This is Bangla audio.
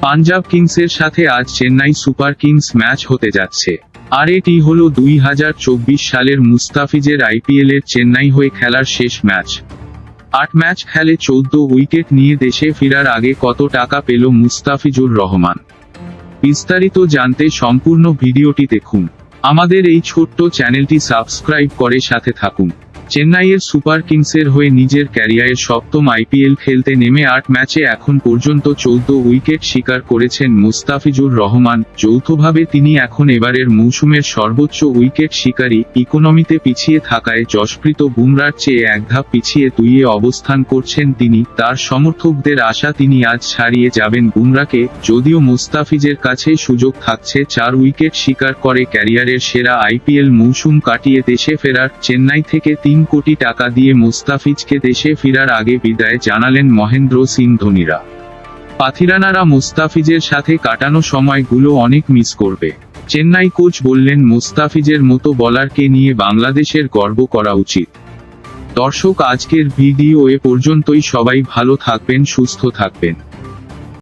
পাঞ্জাব কিংসের সাথে আজ চেন্নাই সুপার কিংস ম্যাচ হতে যাচ্ছে। আর এটি হল দুই হাজার চব্বিশ সালের মুস্তাফিজের আইপিএল এর চেন্নাই হয়ে খেলার শেষ ম্যাচ। আট ম্যাচ খেলে চৌদ্দ উইকেট নিয়ে দেশে ফেরার আগে কত টাকা পেল মুস্তাফিজুর রহমান? বিস্তারিত জানতে সম্পূর্ণ ভিডিওটি দেখুন। আমাদের এই ছোট্ট চ্যানেলটি সাবস্ক্রাইব করে সাথে থাকুন। চেন্নাইয়ের সুপার কিংসের হয়ে নিজের ক্যারিয়ারের সপ্তম আইপিএল খেলতে নেমে আট ম্যাচে এখন পর্যন্ত চৌদ্দ উইকেট শিকার করেছেন মুস্তাফিজুর রহমান। যৌথভাবে তিনি এখন এবারের মৌসুমের সর্বোচ্চ উইকেট শিকারী। ইকোনমিতে পিছিয়ে থাকায় যশপ্রীত বুমরার চেয়ে এক ধাপ পিছিয়ে তুইয়ে অবস্থান করছেন তিনি। তার সমর্থকদের আশা তিনি আজ ছাড়িয়ে যাবেন বুমরাকে যদিও মুস্তাফিজের কাছে সুযোগ থাকছে, চার উইকেট শিকার করে ক্যারিয়ারের সেরা আইপিএল মৌসুম কাটিয়ে দেশে ফেরার। চেন্নাই থেকে তিন কোটি টাকা দিয়ে মুস্তাফিজকে দেশে ফেরার আগে বিদায় জানালেন মহেন্দ্র সিং ধোনিরা। পাথিরানারা মুস্তাফিজের সাথে কাটানো সময়গুলো অনেক মিস করবে। চেন্নাই কোচ বললেন, মুস্তাফিজের মতো বলারকে নিয়ে বাংলাদেশের গর্ব করা উচিত। দর্শক, আজকের ভিডিও এ পর্যন্তই। সবাই ভালো থাকবেন, সুস্থ থাকবেন।